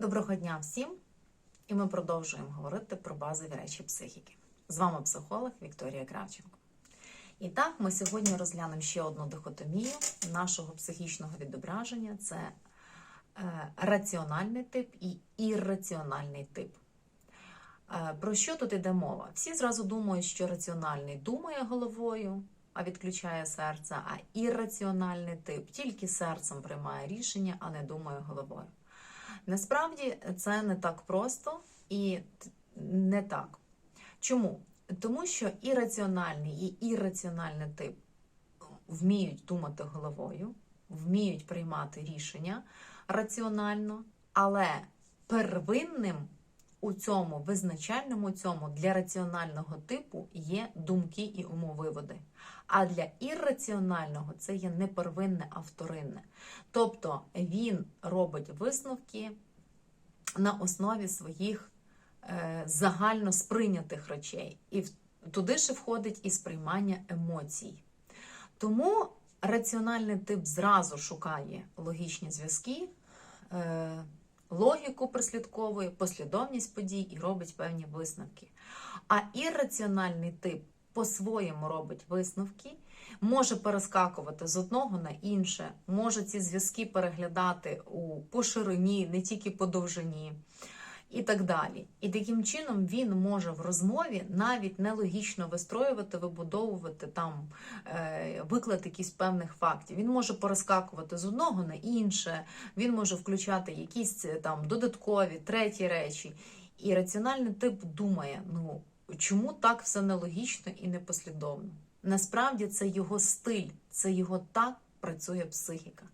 Доброго дня всім! І ми продовжуємо говорити про базові речі психіки. З вами психолог Вікторія Кравченко. І так, ми сьогодні розглянемо ще одну дихотомію нашого психічного відображення: це е, раціональний тип і ірраціональний тип. Е, Про що тут іде мова? Всі зразу думають, що раціональний думає головою, а відключає серце, а ірраціональний тип тільки серцем приймає рішення, а не думає головою. Насправді це не так просто і не так. Чому? Тому що і раціональний, і ірраціональний тип вміють думати головою, вміють приймати рішення раціонально, але первинним у цьому визначальному цьому для раціонального типу є думки і умовиводи. А для ірраціонального це є не первинне, а вторинне. Тобто він робить висновки на основі своїх е, загально сприйнятих речей, і туди ще входить і сприймання емоцій. Тому раціональний тип зразу шукає логічні зв'язки, е, логіку прослідковує, послідовність подій і робить певні висновки. А ірраціональний тип по-своєму робить висновки, може перескакувати з одного на інше, може ці зв'язки переглядати у, по ширині, не тільки по довжині. І так далі. І таким чином він може в розмові навіть нелогічно вистроювати, вибудовувати там е, виклад якісь певних фактів. Він може перескакувати з одного на інше, він може включати якісь е, там додаткові, треті речі. І раціональний тип думає: ну чому так все нелогічно і непослідовно? Насправді це його стиль, це його так працює психіка.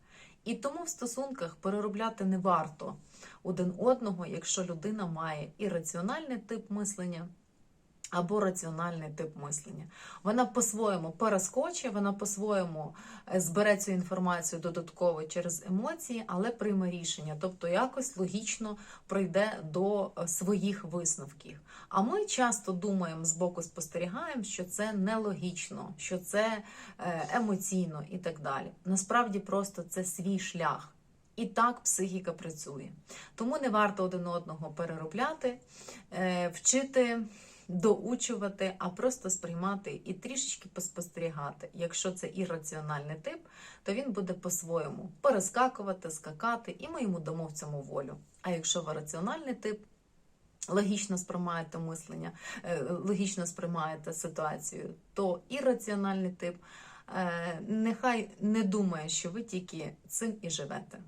І тому в стосунках переробляти не варто. Один одного, якщо людина має і раціональний тип мислення, або раціональний тип мислення. Вона по-своєму перескочить, вона по-своєму е, збере цю інформацію додатково через емоції, але прийме рішення, тобто якось логічно прийде до е, своїх висновків. А ми часто думаємо збоку спостерігаємо, що це нелогічно, що це е, емоційно і так далі. Насправді просто це свій шлях. І так психіка працює. Тому не варто один одного переробляти, вчити, доучувати, а просто сприймати і трішечки поспостерігати. Якщо це ірраціональний тип, то він буде по-своєму перескакувати, скакати, і ми йому дамо в цьому волю. А якщо ви раціональний тип, логічно сприймаєте мислення, е, логічно сприймаєте ситуацію, то ірраціональний тип е, нехай не думає, що ви тільки цим і живете.